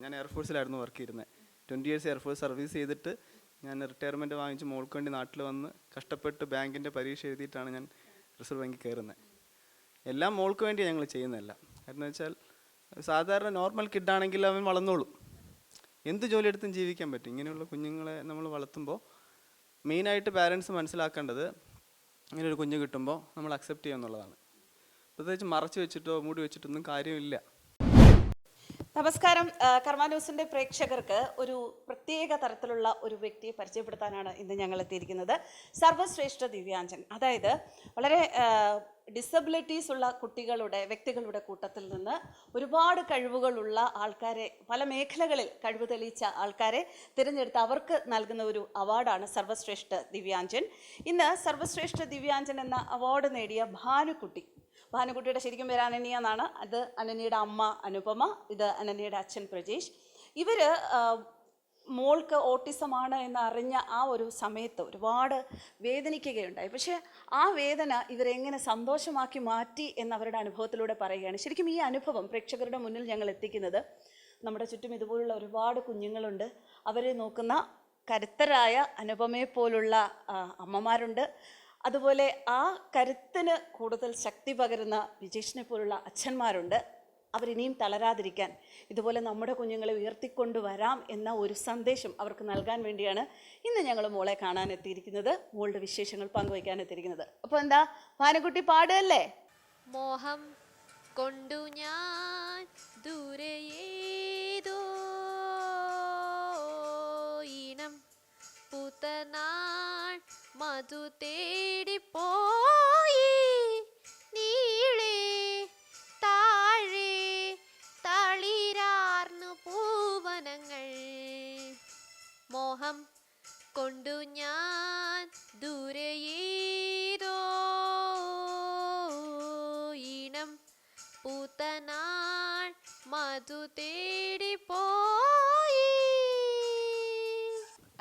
ഞാൻ എയർഫോഴ്സിലായിരുന്നു വർക്ക് ചെയ്തിരുന്നത് twenty years air force service ചെയ്തിട്ട് ഞാൻ റിട്ടയർമെന്റ് വാങ്ങിച്ച് മോൾക്ക് വേണ്ടി നാട്ടിൽ വന്ന് കഷ്ടപ്പെട്ട് ബാങ്കിന്റെ പരീക്ഷ എഴുതിയിട്ടാണ് ഞാൻ റിസർവ് ബാങ്കിൽ കയറുന്നത് എല്ലാം മോൾക്ക് വേണ്ടിയാണ് ഞങ്ങൾ ചെയ്യുന്നതല്ല. കാരണം വെച്ചാൽ സാധാരണ നോർമൽ കിഡാണെങ്കിൽ അവൻ വളർന്നോളും. എന്ത് ജോലി എടുത്തും ജീവിക്കാൻ പറ്റും. ഇങ്ങനെയുള്ള കുഞ്ഞുങ്ങളെ നമ്മൾ വളർത്തുമ്പോൾ മെയിനായിട്ട് പാരൻസ് മനസ്സിലാക്കേണ്ടത് ഇങ്ങനെ ഒരു കുഞ്ഞ് കിട്ടുമ്പോൾ നമ്മൾ അക്സെപ്റ്റ് ചെയ്യുക എന്നുള്ളതാണ്. പ്രത്യേകിച്ച് മറച്ചു വെച്ചിട്ടോ മൂടി വെച്ചിട്ടൊന്നും കാര്യമില്ല. നമസ്കാരം. കർമ്മ ന്യൂസിന്റെ പ്രേക്ഷകർക്ക് ഒരു പ്രത്യേക തരത്തിലുള്ള ഒരു വ്യക്തിയെ പരിചയപ്പെടുത്താനാണ് ഇന്ന് ഞങ്ങൾ എത്തിയിരിക്കുന്നത്. സർവശ്രേഷ്ഠ ദിവ്യാഞ്ജൻ. അതായത് വളരെ ഡിസബിലിറ്റീസ് ഉള്ള കുട്ടികളുടെ വ്യക്തികളുടെ കൂട്ടത്തിൽ നിന്ന് ഒരുപാട് കഴിവുകളുള്ള ആൾക്കാരെ പല മേഖലകളിൽ കഴിവ് തെളിയിച്ച ആൾക്കാരെ തിരഞ്ഞെടുത്ത് അവർക്ക് നൽകുന്ന ഒരു അവാർഡാണ് സർവശ്രേഷ്ഠ ദിവ്യാഞ്ജൻ. ഇന്ന് സർവശ്രേഷ്ഠ ദിവ്യാഞ്ജൻ എന്ന അവാർഡ് നേടിയ ഭാനുക്കുട്ടി ഭാനുക്കുട്ടിയുടെ ശരിക്കും പേര് അനന്യ എന്നാണ്. അത് അനനിയുടെ അമ്മ അനുപമ ഇത് അനനിയുടെ അച്ഛൻ പ്രജേഷ്. ഇവർ മോൾക്ക് ഓട്ടിസമാണ് എന്ന് അറിഞ്ഞ ആ ഒരു സമയത്ത് ഒരുപാട് വേദനിക്കുകയുണ്ടായി. പക്ഷേ ആ വേദന ഇവരെങ്ങനെ സന്തോഷമാക്കി മാറ്റി എന്ന് അവരുടെ അനുഭവത്തിലൂടെ പറയുകയാണ്. ശരിക്കും ഈ അനുഭവം പ്രേക്ഷകരുടെ മുന്നിൽ ഞങ്ങൾ എത്തിക്കുന്നത് നമ്മുടെ ചുറ്റും ഇതുപോലുള്ള ഒരുപാട് കുഞ്ഞുങ്ങളുണ്ട്. അവരെ നോക്കുന്ന കരുത്തരായ അനുപമയെ പോലുള്ള അമ്മമാരുണ്ട്. അതുപോലെ ആ കരുത്തിന് കൂടുതൽ ശക്തി പകരുന്ന വിജേഷിനെ പോലുള്ള അച്ഛന്മാരുണ്ട്. അവരിനിയും തളരാതിരിക്കാൻ ഇതുപോലെ നമ്മുടെ കുഞ്ഞുങ്ങളെ ഉയർത്തിക്കൊണ്ടുവരാം എന്ന ഒരു സന്ദേശം അവർക്ക് നൽകാൻ വേണ്ടിയാണ് ഇന്ന് ഞങ്ങൾ മോളെ കാണാൻ എത്തിയിരിക്കുന്നത് മോളുടെ വിശേഷങ്ങൾ പങ്കുവയ്ക്കാൻ എത്തിയിരിക്കുന്നത്. അപ്പോൾ എന്താ ഭാനുക്കുട്ടി പാടുകല്ലേ മോഹം കൊണ്ടു ഞാൻ ദൂരയേതോ ഇനം പുത്തനാൾ మధు తేడిపోయి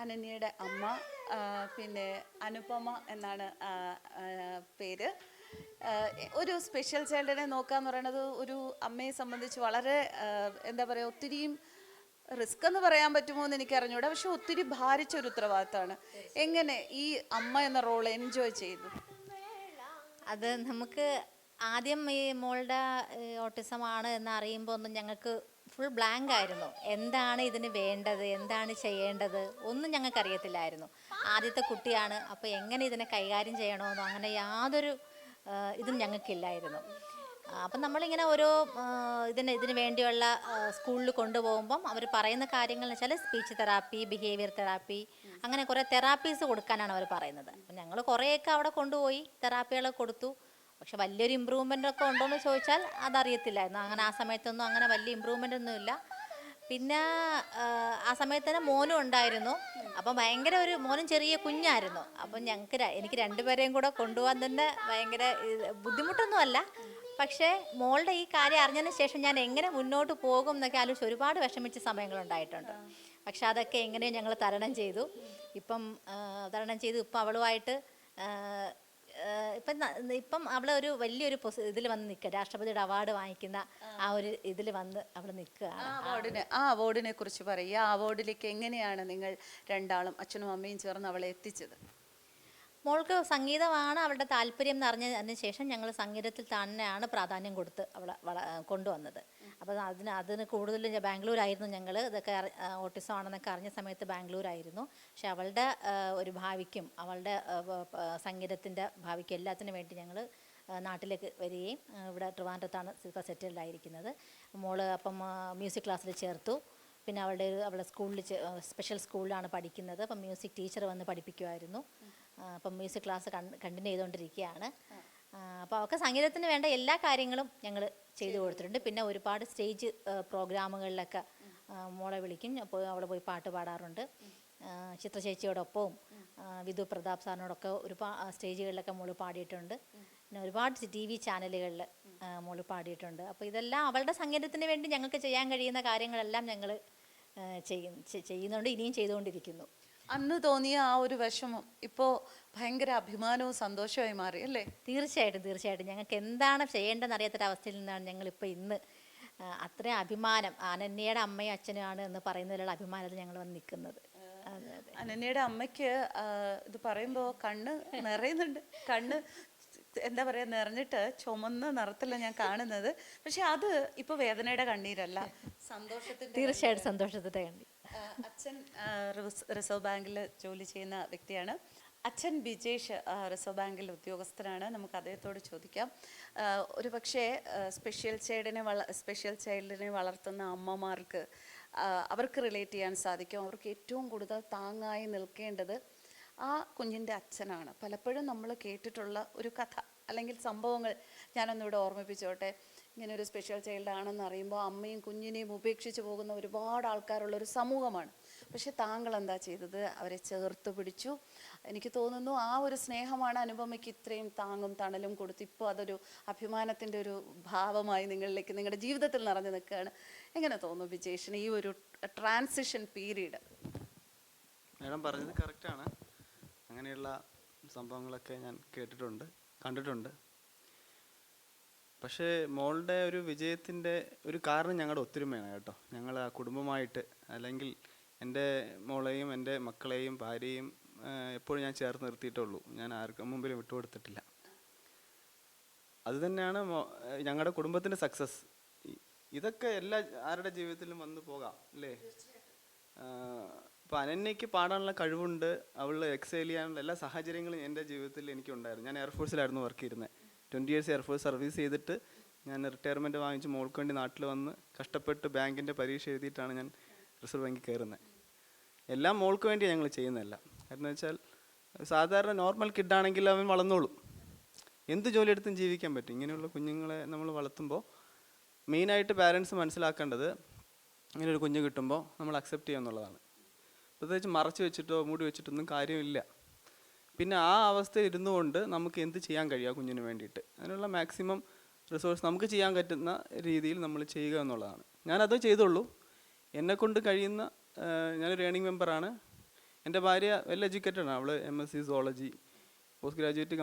അനന്യയുടെ അമ്മ പിന്നെ അനുപമ എന്നാണ് പേര്. ഒരു സ്പെഷ്യൽ ചൈൽഡിനെ നോക്കുക എന്ന് പറയുന്നത് ഒരു അമ്മയെ സംബന്ധിച്ച് വളരെ എന്താ പറയുക ഒത്തിരിയും റിസ്ക് എന്ന് പറയാൻ പറ്റുമോ എന്ന് എനിക്ക് അറിഞ്ഞൂടാ പക്ഷെ ഒത്തിരി ഭാരിച്ച ഒരു ഉത്തരവാദിത്തമാണ്. എങ്ങനെ ഈ അമ്മ എന്ന റോൾ എൻജോയ് ചെയ്തു? അത് നമുക്ക് ആദ്യം ഈ മോളുടെ ഓട്ടിസം ആണ് എന്ന് അറിയുമ്പോൾ ഒന്നും ഞങ്ങൾക്ക് ഫുൾ ബ്ലാങ്ക് ആയിരുന്നു. എന്താണ് ഇതിന് വേണ്ടത്? എന്താണ് ചെയ്യേണ്ടത്? ഒന്നും ഞങ്ങൾക്ക് അറിയത്തില്ലായിരുന്നു ആദ്യത്തെ കുട്ടിയാണ്. അപ്പോൾ എങ്ങനെ ഇതിനെ കൈകാര്യം ചെയ്യണമെന്നോ അങ്ങനെ യാതൊരു ഇതും ഞങ്ങൾക്കില്ലായിരുന്നു. അപ്പം നമ്മളിങ്ങനെ ഓരോ ഇതിന് ഇതിന് വേണ്ടിയുള്ള സ്കൂളിൽ കൊണ്ടുപോകുമ്പം അവർ പറയുന്ന കാര്യങ്ങൾ എന്ന് വെച്ചാൽ സ്പീച്ച് തെറാപ്പി ബിഹേവിയർ തെറാപ്പി അങ്ങനെ കുറേ തെറാപ്പീസ് കൊടുക്കാനാണ് അവർ പറയുന്നത്. അപ്പം ഞങ്ങൾ കുറേയൊക്കെ അവിടെ കൊണ്ടുപോയി തെറാപ്പികളൊക്കെ കൊടുത്തു. പക്ഷെ വലിയൊരു ഇമ്പ്രൂവ്മെന്റ് ഒക്കെ ഉണ്ടോ എന്ന് ചോദിച്ചാൽ അതറിയത്തില്ലായിരുന്നു അങ്ങനെ ആ സമയത്തൊന്നും അങ്ങനെ വലിയ ഇമ്പ്രൂവ്മെന്റ് ഒന്നുമില്ല പിന്നെ ആ, സമയത്ത് തന്നെ മോനും ഉണ്ടായിരുന്നു. അപ്പം ഭയങ്കര ഒരു മോനും ചെറിയ കുഞ്ഞായിരുന്നു. അപ്പം ഞങ്ങൾക്ക് എനിക്ക് രണ്ടുപേരെയും കൂടെ കൊണ്ടുപോകാൻ തന്നെ ഭയങ്കര ബുദ്ധിമുട്ടൊന്നുമല്ല. പക്ഷേ മോളുടെ ഈ കാര്യം അറിഞ്ഞതിന് ശേഷം ഞാൻ എങ്ങനെ മുന്നോട്ട് പോകും എന്നൊക്കെ ആലോചിച്ച് ഒരുപാട് വിഷമിച്ച സമയങ്ങളുണ്ടായിട്ടുണ്ട്. പക്ഷെ അതൊക്കെ എങ്ങനെയോ ഞങ്ങൾ തരണം ചെയ്തു. ഇപ്പം തരണം ചെയ്തു. ഇപ്പം അവളുമായിട്ട് ഇപ്പം ഇപ്പം അവൾ ഒരു വലിയൊരു ഇതിൽ വന്ന് നിൽക്കുക. രാഷ്ട്രപതിയുടെ അവാർഡ് വാങ്ങിക്കുന്ന ആ. ഒരു ഇതിൽ വന്ന് അവൾ ആ നിൽക്കുകയാണ് അവാർഡിനെ ആ അവാർഡിനെ കുറിച്ച് പറയുക. ആ അവാർഡിലേക്ക് എങ്ങനെയാണ് നിങ്ങൾ രണ്ടാളും അച്ഛനും അമ്മയും ചേർന്ന് അവളെ എത്തിച്ചത്? മോൾക്ക് സംഗീതമാണ് അവളുടെ താല്പര്യം എന്ന് അറിഞ്ഞതിന് ശേഷം ഞങ്ങൾ സംഗീതത്തിൽ തന്നെയാണ് പ്രാധാന്യം കൊടുത്ത് അവളെ വള കൊണ്ടുവന്നത്. അപ്പോൾ അതിന് അതിന് കൂടുതലും ബാംഗ്ലൂരായിരുന്നു ഞങ്ങൾ ഇതൊക്കെ ഓട്ടിസം ആണെന്നൊക്കെ അറിഞ്ഞ സമയത്ത് ബാംഗ്ലൂരായിരുന്നു. പക്ഷെ അവളുടെ ഒരു ഭാവിക്കും അവളുടെ സംഗീതത്തിന്റെ ഭാവിക്കും എല്ലാത്തിനും വേണ്ടി ഞങ്ങൾ നാട്ടിലേക്ക് വരികയും ഇവിടെ ട്രിവാൻഡ്രത്താണ് ഇപ്പോൾ സെറ്റിൽഡ് ആയിരിക്കുന്നത് മോൾ അപ്പം മ്യൂസിക് ക്ലാസ്സിൽ ചേർത്തു. പിന്നെ അവളുടെ അവളുടെ സ്കൂളിൽ സ്പെഷ്യൽ സ്കൂളിലാണ് പഠിക്കുന്നത്. അപ്പം മ്യൂസിക് ടീച്ചർ വന്ന് പഠിപ്പിക്കുമായിരുന്നു അപ്പം മ്യൂസിക് ക്ലാസ് കണ്ടിന്യൂ ചെയ്തുകൊണ്ടിരിക്കുകയാണ് അപ്പോൾ അവർക്ക് സംഗീതത്തിന് വേണ്ട എല്ലാ കാര്യങ്ങളും ഞങ്ങൾ ചെയ്തു കൊടുത്തിട്ടുണ്ട്. പിന്നെ ഒരുപാട് സ്റ്റേജ് പ്രോഗ്രാമുകളിലൊക്കെ മോളെ വിളിക്കും. അപ്പോൾ അവൾ പോയി പാട്ട് പാടാറുണ്ട്. ചിത്ര ചേച്ചിയോടൊപ്പവും വിധു പ്രതാപ് സാറിനോടൊക്കെ ഒരുപാട് സ്റ്റേജുകളിലൊക്കെ മോൾ പാടിയിട്ടുണ്ട്. പിന്നെ ഒരുപാട് ടി വി ചാനലുകളിൽ മോൾ പാടിയിട്ടുണ്ട്. അപ്പോൾ ഇതെല്ലാം അവളുടെ സംഗീതത്തിന് വേണ്ടി ഞങ്ങൾക്ക് ചെയ്യാൻ കഴിയുന്ന കാര്യങ്ങളെല്ലാം ഞങ്ങൾ ചെയ്യുന്നുണ്ട്. ഇനിയും ചെയ്തുകൊണ്ടിരിക്കുന്നു. അന്ന് തോന്നിയ ആ ഒരു വിഷമം ഇപ്പോൾ ഭയങ്കര അഭിമാനവും സന്തോഷമായി മാറി അല്ലേ? തീർച്ചയായിട്ടും തീർച്ചയായിട്ടും. ഞങ്ങൾക്ക് എന്താണ് ചെയ്യേണ്ടതെന്ന് അറിയാത്തൊരവസ്ഥയിൽ നിന്നാണ് ഞങ്ങളിപ്പോൾ ഇന്ന് അത്രയും അഭിമാനം. അനന്യയുടെ അമ്മയും അച്ഛനുമാണ് എന്ന് പറയുന്നതിലുള്ള അഭിമാനത്തിൽ ഞങ്ങൾ വന്ന് നിൽക്കുന്നത്. അനന്യയുടെ അമ്മയ്ക്ക് ഇത് പറയുമ്പോൾ കണ്ണ് നിറയുന്നുണ്ട്. കണ്ണ് എന്താ പറയാ നിറഞ്ഞിട്ട് ചുമന്ന നിറത്തില്ല ഞാൻ കാണുന്നത്. പക്ഷെ അത് ഇപ്പൊ വേദനയുടെ കണ്ണീരല്ല. സന്തോഷത്തിന്റെ തീർച്ചയായിട്ടും സന്തോഷത്തിന്റെ കണ്ടി ആ, അച്ഛൻ റിസർവ് ബാങ്കിൽ ജോലി ചെയ്യുന്ന വ്യക്തിയാണ്. അച്ഛൻ ബിജേഷ് റിസർവ് ബാങ്കിൽ ഉദ്യോഗസ്ഥനാണ്. നമുക്ക് അദ്ദേഹത്തോട് ചോദിക്കാം. ഒരു പക്ഷേ സ്പെഷ്യൽ ചൈൽഡിനെ വള സ്പെഷ്യൽ ചൈൽഡിനെ വളർത്തുന്ന അമ്മമാർക്ക് അവർക്ക് റിലേറ്റ് ചെയ്യാൻ സാധിക്കും. അവർക്ക് ഏറ്റവും കൂടുതൽ താങ്ങായി നിൽക്കേണ്ടത് ആ കുഞ്ഞിന്റെ അച്ഛനാണ്. പലപ്പോഴും നമ്മൾ കേട്ടിട്ടുള്ള ഒരു കഥ അല്ലെങ്കിൽ സംഭവങ്ങൾ ഞാനൊന്നിവിടെ ഓർമ്മിപ്പിച്ചോട്ടെ. ഇങ്ങനെ ഒരു സ്പെഷ്യൽ ചൈൽഡ് ആണെന്ന് അറിയുമ്പോൾ അമ്മയും കുഞ്ഞിനെയും ഉപേക്ഷിച്ച് പോകുന്ന ഒരുപാട് ആൾക്കാരുള്ള ഒരു സമൂഹമാണ്. പക്ഷെ താങ്കൾ എന്താ ചെയ്തത്? അവരെ ചേർത്ത് പിടിച്ചു. എനിക്ക് തോന്നുന്നു ആ ഒരു സ്നേഹമാണ് അനുപമയ്ക്ക് ഇത്രയും താങ്ങും തണലും കൊടുത്ത് ഇപ്പോൾ അതൊരു അഭിമാനത്തിന്റെ ഒരു ഭാവമായി നിങ്ങളിലേക്ക് നിങ്ങളുടെ ജീവിതത്തിൽ നിറഞ്ഞു നിൽക്കുകയാണ്. എങ്ങനെ തോന്നുന്നു വിജേഷിന് ഈ ഒരു ട്രാൻസിഷൻ പീരീഡ് മാഡം പറഞ്ഞത് കറക്റ്റാണ് അങ്ങനെയുള്ള സംഭവങ്ങളൊക്കെ ഞാൻ കേട്ടിട്ടുണ്ട് കണ്ടിട്ടുണ്ട്. പക്ഷേ മോളുടെ ഒരു വിജയത്തിന്റെ ഒരു കാരണം ഞങ്ങളുടെ ഒത്തൊരുമയാണ് കേട്ടോ. ഞങ്ങൾ ആ കുടുംബമായിട്ട് അല്ലെങ്കിൽ എന്റെ മോളെയും എന്റെ മക്കളെയും ഭാര്യയും എപ്പോഴും ഞാൻ ചേർത്ത് നിർത്തിയിട്ടുള്ളൂ ഞാൻ ആർക്കും മുമ്പിൽ വിട്ടുകൊടുത്തിട്ടില്ല. അത് തന്നെയാണ് മോ- ഞങ്ങളുടെ കുടുംബത്തിന്റെ സക്സസ്. ഇതൊക്കെ എല്ലാ ആരുടെ ജീവിതത്തിലും വന്നു പോകാം അല്ലേ? അപ്പോൾ അനന്യയ്ക്ക് പാടാനുള്ള കഴിവുണ്ട്. അവൾ എക്സൈൽ ചെയ്യാനുള്ള എല്ലാ സാഹചര്യങ്ങളും എന്റെ ജീവിതത്തിൽ എനിക്കുണ്ടായിരുന്നു. ഞാൻ എയർഫോഴ്സിലായിരുന്നു വർക്ക് ചെയ്യുന്നത് twenty years air force service ചെയ്തിട്ട് ഞാൻ റിട്ടയർമെന്റ് വാങ്ങിച്ച് മോൾക്ക് വേണ്ടി നാട്ടിൽ വന്ന് കഷ്ടപ്പെട്ട് ബാങ്കിന്റെ പരീക്ഷ എഴുതിയിട്ടാണ് ഞാൻ റിസർവ് ബാങ്കിൽ കയറുന്നത്. എല്ലാം മോൾക്ക് വേണ്ടിയാണ് ഞങ്ങൾ ചെയ്യുന്നതല്ല. കാരണം വെച്ചാൽ സാധാരണ നോർമൽ കിഡാണെങ്കിൽ അവൻ വളർന്നോളും. എന്ത് ജോലി എടുത്തും ജീവിക്കാൻ പറ്റും. ഇങ്ങനെയുള്ള കുഞ്ഞുങ്ങളെ നമ്മൾ വളർത്തുമ്പോൾ മെയിനായിട്ട് പാരൻസ് മനസ്സിലാക്കേണ്ടത് ഇങ്ങനെ ഒരു കുഞ്ഞ് കിട്ടുമ്പോൾ നമ്മൾ അക്സെപ്റ്റ് ചെയ്യുക എന്നുള്ളതാണ്. പ്രത്യേകിച്ച് മറച്ചു വെച്ചിട്ടോ മൂടി വെച്ചിട്ടൊന്നും കാര്യമില്ല. പിന്നെ ആ അവസ്ഥയിൽ ഇരുന്നു കൊണ്ട് നമുക്ക് എന്ത് ചെയ്യാൻ കഴിയുക കുഞ്ഞിന് വേണ്ടിയിട്ട്? അതിനുള്ള മാക്സിമം റിസോഴ്സ് നമുക്ക് ചെയ്യാൻ പറ്റുന്ന രീതിയിൽ നമ്മൾ ചെയ്യുക എന്നുള്ളതാണ്. ഞാനത് ചെയ്തുള്ളൂ. എന്നെക്കൊണ്ട് കഴിയുന്ന ഞാനൊരു ഏണിംഗ് മെമ്പറാണ് എന്റെ ഭാര്യ വെൽ എഡ്യൂക്കേറ്റഡ് ആണ്. അവൾ M S C zoology post graduate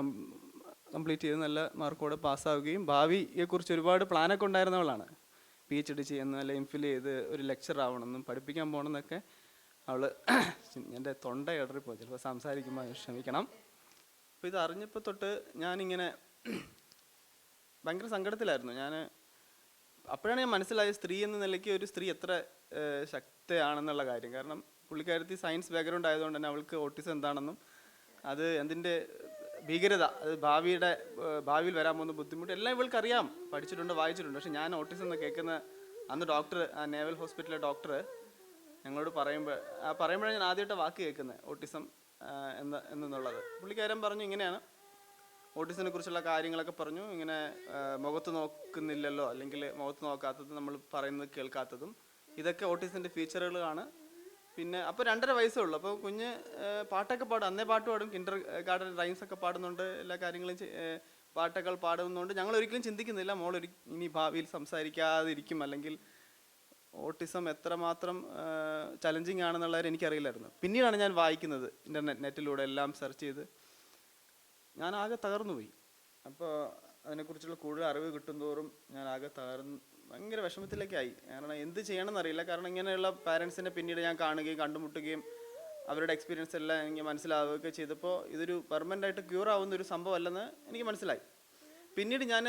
complete ചെയ്ത് നല്ല മാർക്കോടെ പാസ്സാവുകയും ഭാവിയെക്കുറിച്ച് ഒരുപാട് പ്ലാനൊക്കെ ഉണ്ടായിരുന്നവളാണ്. പി എച്ച് ഡി ചെയ്യുന്ന അല്ലെ എംഫിൽ ചെയ്ത് ഒരു ലെക്ചർ ആവണമെന്നും പഠിപ്പിക്കാൻ പോകണമെന്നൊക്കെ അവൾ എന്റെ തൊണ്ട ഇടറിപ്പോയി ചിലപ്പോൾ സംസാരിക്കുമ്പോൾ ക്ഷമിക്കണം. അപ്പോൾ ഇത് അറിഞ്ഞപ്പോൾ തൊട്ട് ഞാനിങ്ങനെ ഭയങ്കര സങ്കടത്തിലായിരുന്നു. ഞാൻ അപ്പോഴാണ് ഞാൻ മനസ്സിലായത് സ്ത്രീ എന്ന നിലയ്ക്ക് ഒരു സ്ത്രീ എത്ര ശക്തയാണെന്നുള്ള കാര്യം. കാരണം പുള്ളിക്കാരത്തി സയൻസ് ബാക്ക്ഗ്രൗണ്ട് ആയതുകൊണ്ട് തന്നെ അവൾക്ക് ഓട്ടിസം എന്താണെന്നും അത് എന്തിന്റെ ഭീകരത അത് ഭാവിയുടെ ഭാവിയിൽ വരാൻ പോകുന്ന ബുദ്ധിമുട്ട് എല്ലാം ഇവൾക്ക് അറിയാം പഠിച്ചിട്ടുണ്ട് വായിച്ചിട്ടുണ്ട്. പക്ഷെ ഞാൻ ഓട്ടിസം എന്ന് കേൾക്കുന്ന അന്ന് ഡോക്ടർ നേവൽ ഹോസ്പിറ്റലിലെ ഡോക്ടർ ഞങ്ങളോട് പറയുമ്പോൾ പറയുമ്പോഴാണ് ഞാൻ ആദ്യമായിട്ട് വാക്ക് കേൾക്കുന്നത് ഓട്ടിസം എന്ന എന്നുള്ളത്. പുള്ളിക്കാരൻ പറഞ്ഞു ഇങ്ങനെയാണ്. ഓട്ടിസിനെ കുറിച്ചുള്ള കാര്യങ്ങളൊക്കെ പറഞ്ഞു. ഇങ്ങനെ മുഖത്ത് നോക്കുന്നില്ലല്ലോ അല്ലെങ്കിൽ മുഖത്ത് നോക്കാത്തത് നമ്മൾ പറയുന്നത് കേൾക്കാത്തതും. ഇതൊക്കെ ഓട്ടിസിന്റെ ഫീച്ചറുകളാണ്. പിന്നെ അപ്പോൾ രണ്ടര വയസ്സേ ഉള്ളൂ. അപ്പോൾ കുഞ്ഞ് പാട്ടൊക്കെ പാടും. അന്നേ പാട്ട് പാടും. കിൻഡർ ഗാർഡൻ റൈംസ് ഒക്കെ പാടുന്നുണ്ട്. എല്ലാ കാര്യങ്ങളും പാട്ടൊക്കെ പാടുന്നുണ്ട്. ഞങ്ങൾ ഒരിക്കലും ചിന്തിക്കുന്നില്ല. മോൾ ഇനി ഭാവിയിൽ സംസാരിക്കാതിരിക്കും. അല്ലെങ്കിൽ ഓട്ടിസം എത്രമാത്രം ചലഞ്ചിങ് ആണെന്നുള്ളവർ എനിക്കറിയില്ലായിരുന്നു. പിന്നീടാണ് ഞാൻ വായിക്കുന്നത് ഇന്റർനെറ്റ് നെറ്റിലൂടെ എല്ലാം സെർച്ച് ചെയ്ത്. ഞാൻ ആകെ തകർന്നു പോയി അപ്പോൾ അതിനെക്കുറിച്ചുള്ള കൂടുതൽ അറിവ് കിട്ടും തോറും ഞാൻ ആകെ തകർന്ന് ഭയങ്കര വിഷമത്തിലേക്കായി. കാരണം എന്ത് ചെയ്യണമെന്ന് അറിയില്ല കാരണം ഇങ്ങനെയുള്ള പാരൻസിനെ പിന്നീട് ഞാൻ കാണുകയും കണ്ടുമുട്ടുകയും അവരുടെ എക്സ്പീരിയൻസ് എല്ലാം എനിക്ക് മനസ്സിലാവുകയൊക്കെ ചെയ്തപ്പോൾ ഇതൊരു പെർമനന്റ് ആയിട്ട് ക്യൂർ ആവുന്ന ഒരു സംഭവമല്ലെന്ന് എനിക്ക് മനസ്സിലായി. പിന്നീട് ഞാൻ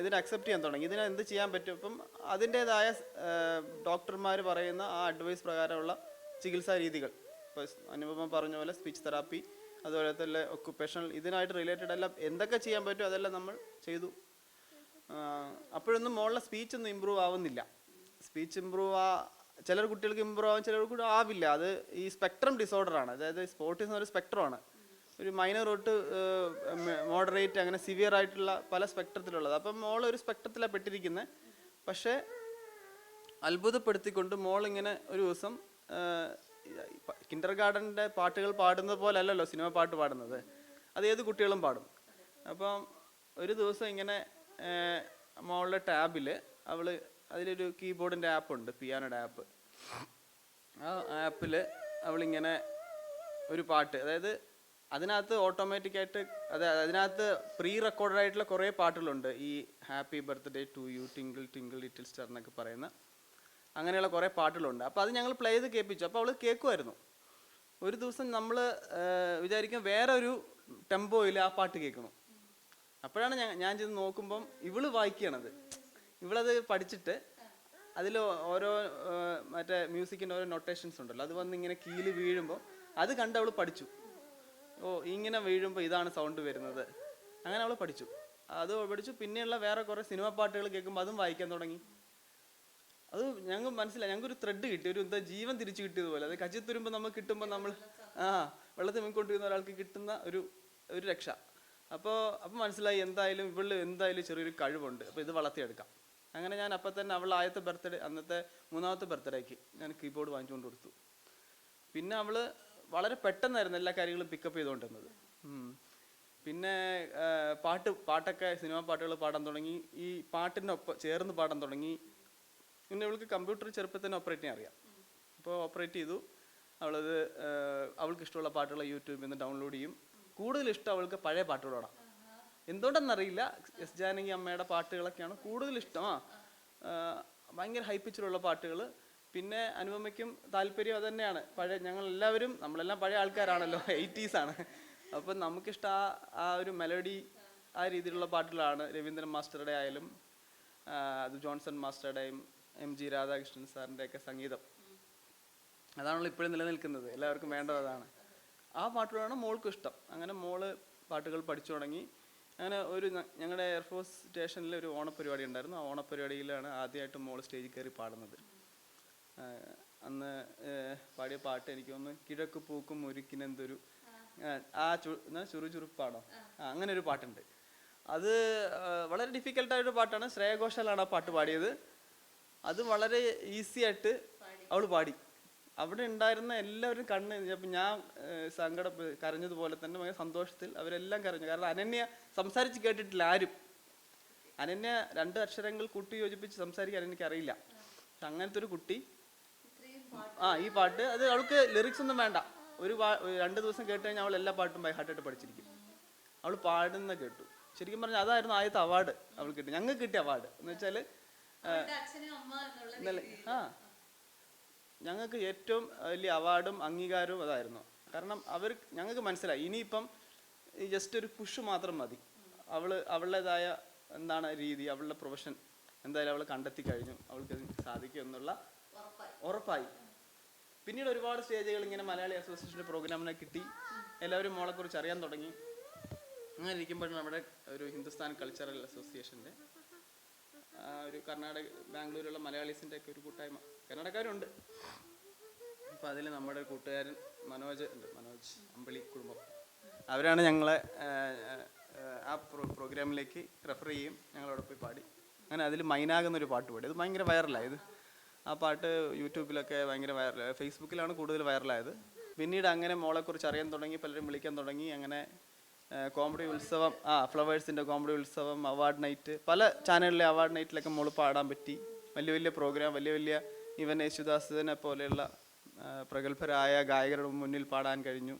ഇതിനെ അക്സെപ്റ്റ് ചെയ്യാൻ തുടങ്ങി. ഇതിനെ എന്ത് ചെയ്യാൻ പറ്റും? അപ്പം അതിന്റേതായ ഡോക്ടർമാർ പറയുന്ന ആ അഡ്വൈസ് പ്രകാരമുള്ള ചികിത്സാ രീതികൾ. ഇപ്പോൾ അനുപമ പറഞ്ഞ പോലെ സ്പീച്ച് തെറാപ്പി അതുപോലെ തന്നെ ഒക്കുപ്പേഷണൽ ഇതിനായിട്ട് റിലേറ്റഡ് എല്ലാം എന്തൊക്കെ ചെയ്യാൻ പറ്റും അതെല്ലാം നമ്മൾ ചെയ്തു. അപ്പോഴൊന്നും മോളിലെ സ്പീച്ച് ഒന്നും ഇമ്പ്രൂവ് ആവുന്നില്ല. സ്പീച്ച് ഇമ്പ്രൂവ് ആ ചിലർ കുട്ടികൾക്ക് ഇമ്പ്രൂവ് ആവും ചിലർ കൂടെ ആവില്ല. അത് ഈ സ്പെക്ട്രം ഡിസോർഡർ ആണ്. അതായത് സ്പോർട്ടിസ് ഒരു സ്പെക്ട്രമാണ് ഒരു മൈനർ തൊട്ട് മോഡറേറ്റ് അങ്ങനെ സിവിയർ ആയിട്ടുള്ള പല സ്പെക്ട്രത്തിലുള്ളത് അപ്പം മോൾ ഒരു സ്പെക്ട്രത്തിലാണ് പെട്ടിരിക്കുന്നത് പക്ഷേ അത്ഭുതപ്പെടുത്തിക്കൊണ്ട് മോൾ ഇങ്ങനെ ഒരു ദിവസം കിൻഡർ ഗാർഡന്റെ പാട്ടുകൾ പാടുന്നത് പോലെ അല്ലല്ലോ സിനിമ പാട്ട് പാടുന്നത്. അത് ഏത് കുട്ടികളും പാടും. അപ്പം ഒരു ദിവസം ഇങ്ങനെ മോളുടെ ടാബിൽ അവൾ അതിലൊരു കീബോർഡിന്റെ ആപ്പ് ഉണ്ട് പിയാനോയുടെ ആപ്പ്. ആ ആപ്പിൽ അവളിങ്ങനെ ഒരു പാട്ട് അതായത് അതിനകത്ത് ഓട്ടോമാറ്റിക്കായിട്ട് അതെ അതിനകത്ത് പ്രീ റെക്കോർഡഡ് ആയിട്ടുള്ള കുറേ പാട്ടുകളുണ്ട്. ഈ happy birthday to you twinkle twinkle little star എന്നൊക്കെ പറയുന്ന അങ്ങനെയുള്ള കുറേ പാട്ടുകളുണ്ട്. അപ്പോൾ അത് ഞങ്ങൾ പ്ലേ ചെയ്ത് കേൾപ്പിച്ചു. അപ്പോൾ അവൾ കേൾക്കുമായിരുന്നു ഒരു ദിവസം നമ്മൾ വിചാരിക്കും വേറെ ഒരു ടെമ്പോയിൽ ആ പാട്ട് കേൾക്കണം. അപ്പോഴാണ് ഞാൻ ഞാൻ ചെന്ന് നോക്കുമ്പം ഇവൾ വായിക്കുകയാണത്. ഇവളത് പഠിച്ചിട്ട് അതിൽ ഓരോ മറ്റേ മ്യൂസിക്കിന്റെ ഓരോ നൊട്ടേഷൻസ് ഉണ്ടല്ലോ. അത് വന്ന് ഇങ്ങനെ കീൽ വീഴുമ്പോൾ അത് കണ്ട് അവൾ പഠിച്ചു. ഓ ഇങ്ങനെ വീഴുമ്പോൾ ഇതാണ് സൗണ്ട് വരുന്നത്. അങ്ങനെ അവൾ പഠിച്ചു. അത് പഠിച്ചു. പിന്നെയുള്ള വേറെ കുറേ സിനിമ പാട്ടുകൾ കേൾക്കുമ്പോൾ അതും വായിക്കാൻ തുടങ്ങി. അത് ഞങ്ങൾ മനസ്സിലായി. ഞങ്ങൾക്ക് ഒരു ത്രെഡ് കിട്ടി. ഒരു എന്താ ജീവൻ തിരിച്ചു കിട്ടിയതുപോലെ അത് കച്ചിത്തുരുമ്പോൾ നമുക്ക് കിട്ടുമ്പോൾ നമ്മൾ ആ വെള്ളത്തിൽ മുൻകൊണ്ടിരുന്ന ഒരാൾക്ക് കിട്ടുന്ന ഒരു ഒരു രക്ഷ. അപ്പോൾ അപ്പോൾ മനസ്സിലായി എന്തായാലും ഇവൾ എന്തായാലും ചെറിയൊരു കഴിവുണ്ട്. അപ്പോൾ ഇത് വളർത്തിയെടുക്കാം. അങ്ങനെ ഞാൻ അപ്പം തന്നെ അവൾ ആദ്യത്തെ ബർത്ത്ഡേ അന്നത്തെ മൂന്നാമത്തെ ബർത്ത്ഡേക്ക് ഞാൻ കീബോർഡ് വാങ്ങിച്ചുകൊണ്ട് കൊടുത്തു. പിന്നെ അവൾ വളരെ പെട്ടെന്നായിരുന്നു എല്ലാ കാര്യങ്ങളും പിക്കപ്പ് ചെയ്തുകൊണ്ടിരുന്നത്. പിന്നെ പാട്ട് പാട്ടൊക്കെ സിനിമ പാട്ടുകൾ പാടാൻ തുടങ്ങി. ഈ പാട്ടിനൊപ്പം ചേർന്ന് പാടാൻ തുടങ്ങി. പിന്നെ അവൾക്ക് കമ്പ്യൂട്ടർ ചെറുപ്പത്തിൽ തന്നെ ഓപ്പറേറ്റ് ചെയ്യാൻ അറിയാം. അപ്പോൾ ഓപ്പറേറ്റ് ചെയ്തു. അവളത് അവൾക്ക് ഇഷ്ടമുള്ള പാട്ടുകൾ യൂട്യൂബിൽ നിന്ന് ഡൗൺലോഡ് ചെയ്യും. കൂടുതൽ ഇഷ്ടം അവൾക്ക് പഴയ പാട്ടുകളോടാണ് എന്തുകൊണ്ടെന്നറിയില്ല എസ് ജാനകി അമ്മയുടെ പാട്ടുകളൊക്കെയാണ് കൂടുതൽ ഇഷ്ടം. ആ, ഭയങ്കര ഹൈ പിച്ചിലുള്ള പാട്ടുകൾ പിന്നെ അനുപമയ്ക്കും താല്പര്യം അത് തന്നെയാണ് പഴയ ഞങ്ങൾ എല്ലാവരും നമ്മളെല്ലാം പഴയ ആൾക്കാരാണല്ലോ എയ്റ്റീസ് ആണ്. അപ്പം നമുക്കിഷ്ടം ആ ആ ഒരു മെലഡി ആ രീതിയിലുള്ള പാട്ടുകളാണ് രവീന്ദ്രൻ മാസ്റ്ററുടെ ആയാലും അത് ജോൺസൺ മാസ്റ്ററുടെയും എം ജി രാധാകൃഷ്ണൻ സാറിന്റെ ഒക്കെ സംഗീതം. അതാണല്ലോ ഇപ്പോഴും നിലനിൽക്കുന്നത്. എല്ലാവർക്കും വേണ്ടത് അതാണ്. ആ പാട്ടുകളാണ് മോൾക്കും ഇഷ്ടം. അങ്ങനെ മോൾ പാട്ടുകൾ പഠിച്ചു തുടങ്ങി. അങ്ങനെ ഒരു ഞങ്ങളുടെ എയർഫോഴ്സ് സ്റ്റേഷനിൽ ഒരു ഓണപ്പരിപാടി ഉണ്ടായിരുന്നു. ആ ഓണപ്പരിപാടിയിലാണ് ആദ്യമായിട്ട് മോൾ സ്റ്റേജിൽ കയറി പാടുന്നത്. അന്ന് പാടിയ പാട്ട് എനിക്ക് തോന്നുന്നു കിഴക്ക് പൂക്കും ഒരുക്കിനെന്തൊരു ആ, ആ ചു എന്നാ ചുറു ചുറുപ്പാടോ ആ. അങ്ങനെ ഒരു പാട്ടുണ്ട്. അത് വളരെ ഡിഫിക്കൽട്ടായൊരു പാട്ടാണ്. ശ്രേയ ഘോഷാലാണ് ആ പാട്ട് പാടിയത്. അത് വളരെ ഈസി ആയിട്ട് അവൾ പാടി. അവിടെ ഉണ്ടായിരുന്ന എല്ലാവരും കണ്ണ് അപ്പം ഞാൻ സങ്കട കരഞ്ഞതുപോലെ തന്നെ ഭയങ്കര സന്തോഷത്തിൽ അവരെല്ലാം കരഞ്ഞു. കാരണം അനന്യ സംസാരിച്ച് കേട്ടിട്ടില്ല ആരും. അനന്യ രണ്ട് അക്ഷരങ്ങൾ കൂട്ടി യോജിപ്പിച്ച് സംസാരിക്കാൻ എനിക്ക് അറിയില്ല പക്ഷെ അങ്ങനത്തെ ഒരു കുട്ടി ആ ഈ പാട്ട് അത് അവൾക്ക് ലിറിക്സ് ഒന്നും വേണ്ട. ഒരു പാ രണ്ട് ദിവസം കേട്ട് കഴിഞ്ഞാൽ അവൾ എല്ലാ പാട്ടും ബൈ ഹാർട്ടായിട്ട് പഠിച്ചിരിക്കും. അവൾ പാടുന്ന കേട്ടു. ശരിക്കും പറഞ്ഞാൽ അതായിരുന്നു ആദ്യത്തെ അവാർഡ് അവൾ കിട്ടി ഞങ്ങൾക്ക് കിട്ടിയ അവാർഡ് എന്ന് വെച്ചാൽ ആ ഞങ്ങൾക്ക് ഏറ്റവും വലിയ അവാർഡും അംഗീകാരവും അതായിരുന്നു. കാരണം അവർ ഞങ്ങൾക്ക് മനസ്സിലായി. ഇനിയിപ്പം ജസ്റ്റ് ഒരു പുഷ് മാത്രം മതി. അവൾ അവളുടേതായ എന്താണ് രീതി അവളുടെ പ്രൊഫഷൻ എന്തായാലും അവൾ കണ്ടെത്തി കഴിഞ്ഞു. അവൾക്ക് സാധിക്കും എന്നുള്ള ഉറപ്പായി. പിന്നീട് ഒരുപാട് സ്റ്റേജുകൾ ഇങ്ങനെ മലയാളി അസോസിയേഷന്റെ പ്രോഗ്രാമിനെ കിട്ടി. എല്ലാവരും മോളെ കുറിച്ച് അറിയാൻ തുടങ്ങി. അങ്ങനെ ഇരിക്കുമ്പോഴാണ് നമ്മുടെ ഒരു ഹിന്ദുസ്ഥാൻ കൾച്ചറൽ അസോസിയേഷന്റെ ഒരു കർണാടക ബാംഗ്ലൂരിലുള്ള മലയാളീസിന്റെ ഒക്കെ ഒരു കൂട്ടായ്മ. കർണാടകക്കാരുണ്ട് അപ്പോൾ അതിൽ നമ്മുടെ കൂട്ടുകാരൻ മനോജ് ഉണ്ട് മനോജ് അമ്പിളി കുടുംബം. അവരാണ് ഞങ്ങളെ ആ, പ്രോ പ്രോഗ്രാമിലേക്ക് റെഫർ ചെയ്യും. ഞങ്ങളവിടെ പോയി പാടി. അങ്ങനെ അതിൽ മൈനാകുന്നൊരു പാട്ട് പാടി. അത് ഭയങ്കര വൈറലായത് ആ പാട്ട് യൂട്യൂബിലൊക്കെ ഭയങ്കര വൈറൽ ഫേസ്ബുക്കിലാണ് കൂടുതൽ വൈറലായത് പിന്നീട് അങ്ങനെ മോളെക്കുറിച്ച് അറിയാൻ തുടങ്ങി പലരും വിളിക്കാൻ തുടങ്ങി. അങ്ങനെ കോമഡി ഉത്സവം ആ ഫ്ലവേഴ്സിന്റെ കോമഡി ഉത്സവം അവാർഡ് നൈറ്റ് പല ചാനലിലെ അവാർഡ് നൈറ്റിലൊക്കെ മോൾ പാടാൻ പറ്റി. വലിയ വലിയ പ്രോഗ്രാം വലിയ വലിയ ഇവൻ യേശുദാസിനെ പോലെയുള്ള പ്രഗത്ഭരായ ഗായകരുടെ മുന്നിൽ പാടാൻ കഴിഞ്ഞു.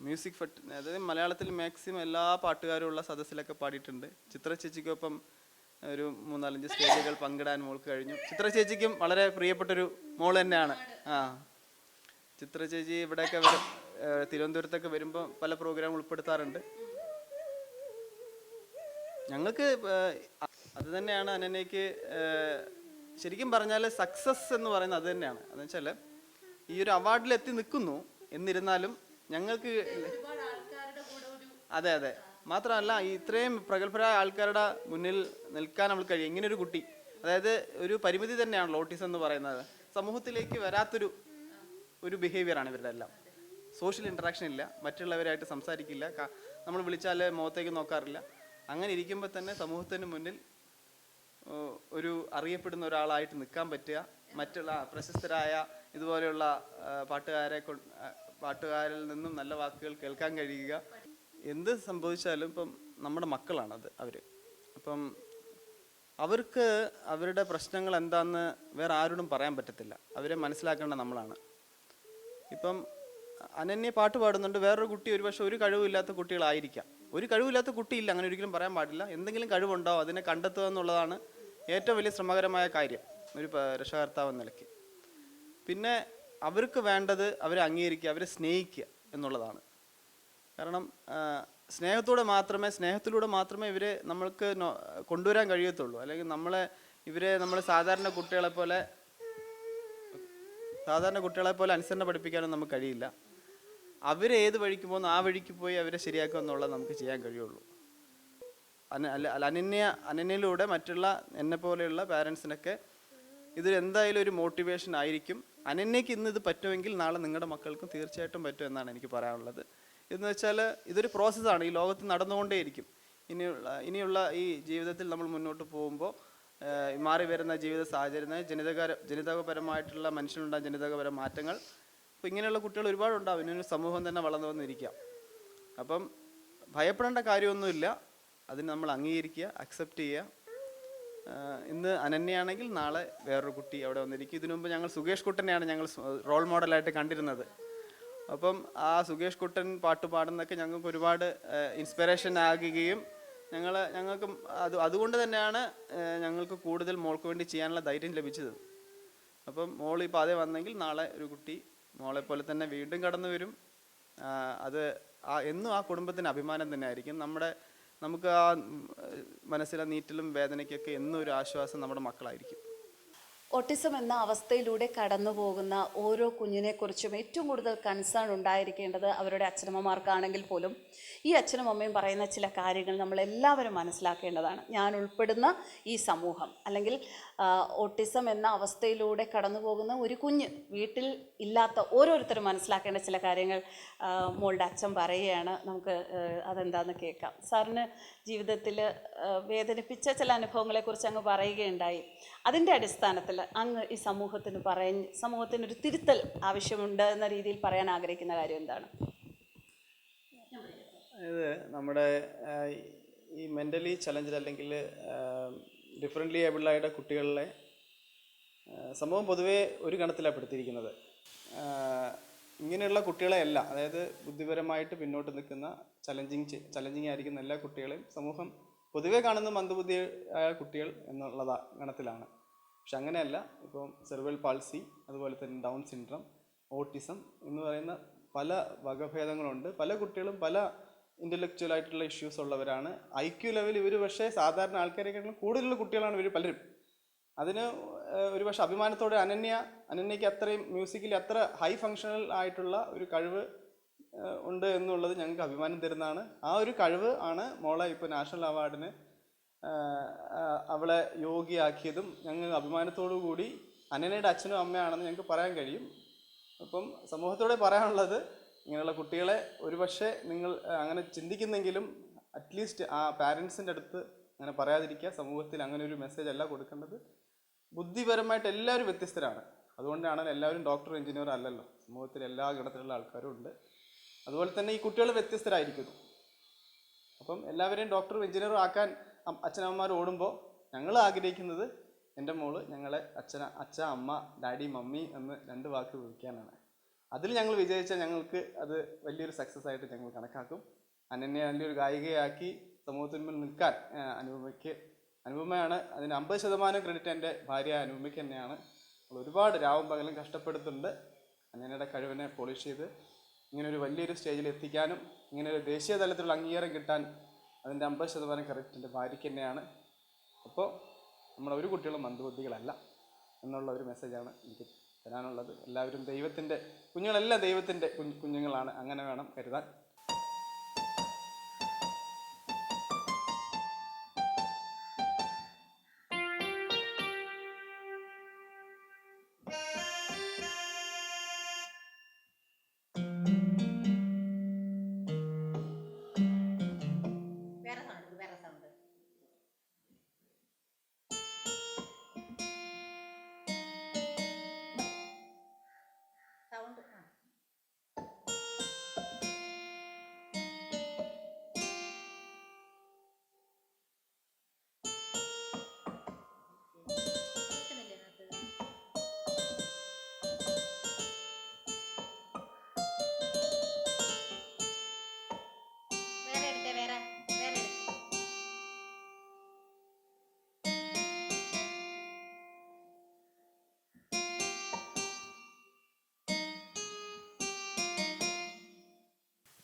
മ്യൂസിക് ഫെറ്റ് അതായത് മലയാളത്തിൽ മാക്സിമം എല്ലാ പാട്ടുകാരും ഉള്ള സദസ്സിലൊക്കെ പാടിയിട്ടുണ്ട്. ചിത്ര ചേച്ചിക്കൊപ്പം ഒരു മൂന്നാലഞ്ച് സ്റ്റേജുകൾ പങ്കിടാൻ മോൾക്ക് കഴിഞ്ഞു. ചിത്ര ചേച്ചിക്കും വളരെ പ്രിയപ്പെട്ടൊരു മോൾ തന്നെയാണ്. ആ. ചിത്ര ചേച്ചി ഇവിടെയൊക്കെ വരും തിരുവനന്തപുരത്തൊക്കെ വരുമ്പോൾ പല പ്രോഗ്രാം ഉൾപ്പെടുത്താറുണ്ട്. ഞങ്ങൾക്ക് അത് തന്നെയാണ് അനനയ്ക്ക് ശരിക്കും പറഞ്ഞാൽ സക്സസ് എന്ന് പറയുന്നത് അത് തന്നെയാണ്. എന്ന് വെച്ചാൽ ഈ ഒരു അവാർഡിൽ എത്തി നിൽക്കുന്നു എന്നിരുന്നാലും ഞങ്ങൾക്ക് അതെ അതെ. മാത്രമല്ല ഇത്രയും പ്രഗത്ഭരായ ആൾക്കാരുടെ മുന്നിൽ നിൽക്കാൻ നമ്മൾ കഴിയും. ഇങ്ങനൊരു കുട്ടി അതായത് ഒരു പരിമിതി തന്നെയാണല്ലോ ഓട്ടിസം എന്ന് പറയുന്നത്. സമൂഹത്തിലേക്ക് വരാത്തൊരു ഒരു ബിഹേവിയറാണ് ഇവരുടെ എല്ലാം. സോഷ്യൽ ഇൻട്രാക്ഷൻ ഇല്ല മറ്റുള്ളവരായിട്ട് സംസാരിക്കില്ല നമ്മൾ വിളിച്ചാൽ മുഖത്തേക്ക് നോക്കാറില്ല. അങ്ങനെ ഇരിക്കുമ്പോൾ തന്നെ സമൂഹത്തിന് മുന്നിൽ ഒരു അറിയപ്പെടുന്ന ഒരാളായിട്ട് നിൽക്കാൻ പറ്റുക. മറ്റുള്ള പ്രശസ്തരായ ഇതുപോലെയുള്ള പാട്ടുകാരെ പാട്ടുകാരിൽ നിന്നും നല്ല വാക്കുകൾ കേൾക്കാൻ കഴിയുക. എന്ത് സംഭവിച്ചാലും ഇപ്പം നമ്മുടെ മക്കളാണത് അവർ അപ്പം അവർക്ക് അവരുടെ പ്രശ്നങ്ങൾ എന്താന്ന് വേറെ ആരോടും പറയാൻ പറ്റത്തില്ല. അവരെ മനസ്സിലാക്കേണ്ട നമ്മളാണ്. ഇപ്പം അനന്യ പാട്ട് പാടുന്നുണ്ട് വേറൊരു കുട്ടി ഒരുപക്ഷെ ഒരു കഴിവില്ലാത്ത കുട്ടികളായിരിക്കാം. ഒരു കഴിവില്ലാത്ത കുട്ടിയില്ല അങ്ങനെ ഒരിക്കലും പറയാൻ പാടില്ല. എന്തെങ്കിലും കഴിവുണ്ടോ അതിനെ കണ്ടെത്തുക എന്നുള്ളതാണ് ഏറ്റവും വലിയ ശ്രമകരമായ കാര്യം ഒരു രക്ഷകർത്താവ് നിലയ്ക്ക്. പിന്നെ അവർക്ക് വേണ്ടത് അവരെ അംഗീകരിക്കുക അവരെ സ്നേഹിക്കുക എന്നുള്ളതാണ്. കാരണം സ്നേഹത്തോടെ മാത്രമേ സ്നേഹത്തിലൂടെ മാത്രമേ ഇവരെ നമ്മൾക്ക് കൊണ്ടുവരാൻ കഴിയത്തുള്ളൂ. അല്ലെങ്കിൽ നമ്മളെ ഇവരെ നമ്മൾ സാധാരണ കുട്ടികളെ പോലെ സാധാരണ കുട്ടികളെ പോലെ അനുസരണ പഠിപ്പിക്കാനും നമുക്ക് കഴിയില്ല. അവരെ ഏത് വഴിക്ക് പോകുന്നു ആ വഴിക്ക് പോയി അവരെ ശരിയാക്കുക എന്നുള്ളത് നമുക്ക് ചെയ്യാൻ കഴിയുള്ളൂ. അല്ല അനന്യ അനന്യയിലൂടെ മറ്റുള്ള എന്നെ പോലെയുള്ള പാരൻസിനൊക്കെ ഇത് എന്തായാലും ഒരു മോട്ടിവേഷൻ ആയിരിക്കും. അനന്യക്ക് ഇന്ന് ഇത് പറ്റുമെങ്കിൽ നാളെ നിങ്ങളുടെ മക്കൾക്കും തീർച്ചയായിട്ടും പറ്റും എന്നാണ് എനിക്ക് പറയാനുള്ളത്. എന്ന് വെച്ചാൽ ഇതൊരു പ്രോസസ്സാണ് ഈ ലോകത്ത് നടന്നുകൊണ്ടേയിരിക്കും. ഇനിയുള്ള ഇനിയുള്ള ഈ ജീവിതത്തിൽ നമ്മൾ മുന്നോട്ട് പോകുമ്പോൾ മാറി വരുന്ന ജീവിത സാഹചര്യം ജനിതകര ജനിതകപരമായിട്ടുള്ള മനുഷ്യനുണ്ടായ ജനിതകപര മാറ്റങ്ങൾ അപ്പോൾ ഇങ്ങനെയുള്ള കുട്ടികൾ ഒരുപാടുണ്ടാവും. ഇനിയൊരു സമൂഹം തന്നെ വളർന്നു വന്നിരിക്കാം. അപ്പം ഭയപ്പെടേണ്ട കാര്യമൊന്നുമില്ല. അതിന് നമ്മൾ അംഗീകരിക്കുക അക്സെപ്റ്റ് ചെയ്യുക. ഇന്ന് അനന്യയാണെങ്കിൽ നാളെ വേറൊരു കുട്ടി അവിടെ വന്നിരിക്കും. ഇതിനു മുമ്പ് ഞങ്ങൾ സുകേഷ് കുട്ടനെയാണ് ഞങ്ങൾ റോൾ മോഡലായിട്ട് കണ്ടിരുന്നത്. അപ്പം ആ സുകേഷ് കുട്ടൻ പാട്ട് പാടുന്നൊക്കെ ഞങ്ങൾക്ക് ഒരുപാട് ഇൻസ്പിറേഷൻ ആകുകയും ഞങ്ങൾ ഞങ്ങൾക്ക് അത് അതുകൊണ്ട് തന്നെയാണ് ഞങ്ങൾക്ക് കൂടുതൽ മോൾക്ക് വേണ്ടി ചെയ്യാനുള്ള ധൈര്യം ലഭിച്ചത്. അപ്പം മോൾ ഇപ്പോൾ അതേ വന്നെങ്കിൽ നാളെ ഒരു കുട്ടി മോളെ പോലെ തന്നെ വീണ്ടും കടന്നു വരും. അത് ആ എന്നും ആ കുടുംബത്തിന് അഭിമാനം തന്നെ ആയിരിക്കും. നമ്മുടെ നമുക്ക് ആ മനസ്സിലെ നീറ്റിലും വേദനയ്ക്കൊക്കെ എന്നും ഒരു ആശ്വാസം നമ്മുടെ മക്കളായിരിക്കും. ഓട്ടിസം എന്ന അവസ്ഥയിലൂടെ കടന്നു പോകുന്ന ഓരോ കുഞ്ഞിനെക്കുറിച്ചും ഏറ്റവും കൂടുതൽ കൺസേൺ ഉണ്ടായിരിക്കേണ്ടത് അവരുടെ അച്ഛനമ്മമാർക്കാണെങ്കിൽ പോലും. ഈ അച്ഛനും അമ്മയും പറയുന്ന ചില കാര്യങ്ങൾ നമ്മൾ എല്ലാവരും മനസ്സിലാക്കേണ്ടതാണ്. ഞാൻ ഉൾപ്പെടുന്ന ഈ സമൂഹം അല്ലെങ്കിൽ ഓട്ടിസം എന്ന അവസ്ഥയിലൂടെ കടന്നു പോകുന്ന ഒരു കുഞ്ഞ് വീട്ടിൽ ഇല്ലാത്ത ഓരോരുത്തരും മനസ്സിലാക്കേണ്ട ചില കാര്യങ്ങൾ മോളുടെ അച്ഛൻ പറയുകയാണ്. നമുക്ക് അതെന്താണെന്ന് കേൾക്കാം. സാറിന് ജീവിതത്തിൽ വേദനിപ്പിച്ച ചില അനുഭവങ്ങളെക്കുറിച്ച് അങ്ങ് പറയുകയുണ്ടായി. അതിന്റെ അടിസ്ഥാനത്തിൽ അങ്ങ് ഈ സമൂഹത്തിന് പറയ സമൂഹത്തിന് ഒരു തിരുത്തൽ ആവശ്യമുണ്ട് എന്ന രീതിയിൽ പറയാൻ ആഗ്രഹിക്കുന്ന കാര്യം എന്താണ്? ഇത് നമ്മുടെ ഈ മെന്റലി ചലഞ്ചഡ് അല്ലെങ്കിൽ ഡിഫറെന്റ്ലി ഏബിൾഡായ കുട്ടികളിലെ സമൂഹം പൊതുവേ ഒരു ഗണത്തിലാണ് പെടുത്തിയിരിക്കുന്നത്. ഇങ്ങനെയുള്ള കുട്ടികളെയല്ല അതായത് ബുദ്ധിപരമായിട്ട് പിന്നോട്ട് നിൽക്കുന്ന ചലഞ്ചിങ് ചലഞ്ചിങ് ആയിരിക്കുന്ന എല്ലാ കുട്ടികളെയും സമൂഹം പൊതുവേ കാണുന്ന മന്ദബുദ്ധിയായ കുട്ടികൾ എന്നുള്ളതാ ഗണത്തിലാണ്. പക്ഷെ അങ്ങനെയല്ല. ഇപ്പം സെർവൽ പാൾസി അതുപോലെ തന്നെ ഡൗൺ സിൻഡ്രം ഓട്ടിസം എന്ന് പറയുന്ന പല വകഭേദങ്ങളുണ്ട്. പല കുട്ടികളും പല ഇന്റലക്ച്വൽ ആയിട്ടുള്ള ഇഷ്യൂസ് ഉള്ളവരാണ്. ഐ ക്യു ലെവൽ ഇവർ പക്ഷേ സാധാരണ ആൾക്കാരെക്കാളും കൂടുതലുള്ള കുട്ടികളാണ് ഇവർ പലരും. അതിന് ഒരു പക്ഷേ അഭിമാനത്തോടെ അനന്യ അനന്യയ്ക്ക് അത്രയും മ്യൂസിക്കിൽ അത്ര ഹൈ ഫങ്ഷണൽ ആയിട്ടുള്ള ഒരു കഴിവ് ഉണ്ട് എന്നുള്ളത് ഞങ്ങൾക്ക് അഭിമാനം തരുന്നതാണ്. ആ ഒരു കഴിവ് ആണ് മോളെ ഇപ്പോൾ നാഷണൽ അവാർഡിന് അവളെ യോഗിയാക്കിയതും ഞങ്ങൾ അഭിമാനത്തോടു കൂടി അനനയുടെ അച്ഛനും അമ്മയാണെന്ന് ഞങ്ങൾക്ക് പറയാൻ കഴിയും. അപ്പം സമൂഹത്തോടെ പറയാനുള്ളത് ഇങ്ങനെയുള്ള കുട്ടികളെ ഒരുപക്ഷെ നിങ്ങൾ അങ്ങനെ ചിന്തിക്കുന്നെങ്കിലും അറ്റ്ലീസ്റ്റ് ആ പാരൻസിന്റെ അടുത്ത് അങ്ങനെ പറയാതിരിക്കുക. സമൂഹത്തിൽ അങ്ങനെ ഒരു മെസ്സേജ് അല്ല കൊടുക്കേണ്ടത്. ബുദ്ധിപരമായിട്ട് എല്ലാവരും വ്യത്യസ്തരാണ്. അതുകൊണ്ടാണ് എല്ലാവരും ഡോക്ടർ എഞ്ചിനീയർ അല്ലല്ലോ. സമൂഹത്തിൽ എല്ലാ ഗണത്തിലുള്ള ആൾക്കാരും ഉണ്ട്. അതുപോലെ തന്നെ ഈ കുട്ടികൾ വ്യത്യസ്തരായിരിക്കുന്നു. അപ്പം എല്ലാവരെയും ഡോക്ടറും എഞ്ചിനീയറും ആക്കാൻ അച്ഛനമ്മമാർ ഓടുമ്പോൾ ഞങ്ങൾ ആഗ്രഹിക്കുന്നത് എന്റെ മോൾ ഞങ്ങളെ അച്ഛന അച്ഛ അമ്മ ഡാഡി മമ്മി എന്ന് രണ്ട് വാക്ക് വിളിക്കാനാണ്. അതിൽ ഞങ്ങൾ വിജയിച്ചാൽ ഞങ്ങൾക്ക് അത് വലിയൊരു സക്സസ് ആയിട്ട് ഞങ്ങൾ കണക്കാക്കും. അനന്യ നല്ലൊരു ഗായികയാക്കി സമൂഹത്തിന് മുന്നിൽ നിൽക്കാൻ അനുപമയ്ക്ക് അനുപമയാണ് അതിന് അമ്പത് ശതമാനം ക്രെഡിറ്റ് എന്റെ ഭാര്യ അനുപമയ്ക്ക് തന്നെയാണ്. ഒരുപാട് രാവും പകലും കഷ്ടപ്പെടുത്തുന്നുണ്ട് അനന്യയുടെ കഴിവിനെ പോളിഷ് ചെയ്ത് ഇങ്ങനെ ഒരു വലിയൊരു സ്റ്റേജിൽ എത്തിക്കാനും ഇങ്ങനെ ഒരു ദേശീയ തലത്തിലുള്ള അംഗീകാരം കിട്ടാൻ അതിന്റെ അമ്പത് ശതമാനം കറക്റ്റ് എന്റെ ഭാര്യയ്ക്ക് തന്നെയാണ്. അപ്പോൾ നമ്മളെ ഒരു കുട്ടികളും മന്ദബുദ്ധികളല്ല എന്നുള്ള ഒരു മെസ്സേജാണ് എനിക്ക് തരാനുള്ളത്. എല്ലാവരും ദൈവത്തിന്റെ കുഞ്ഞുങ്ങളെല്ലാം ദൈവത്തിന്റെ കുഞ്ഞുങ്ങളാണ് അങ്ങനെ വേണം കരുതാൻ.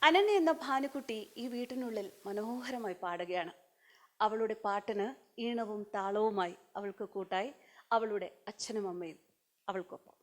അനന്യ എന്ന ഭാനുക്കുട്ടി ഈ വീട്ടിനുള്ളിൽ മനോഹരമായി പാടുകയാണ്. അവളുടെ പാട്ടിന് ഈണവും താളവുമായി അവൾക്ക് കൂട്ടായി അവളുടെ അച്ഛനും അമ്മയും അവൾക്കൊപ്പം.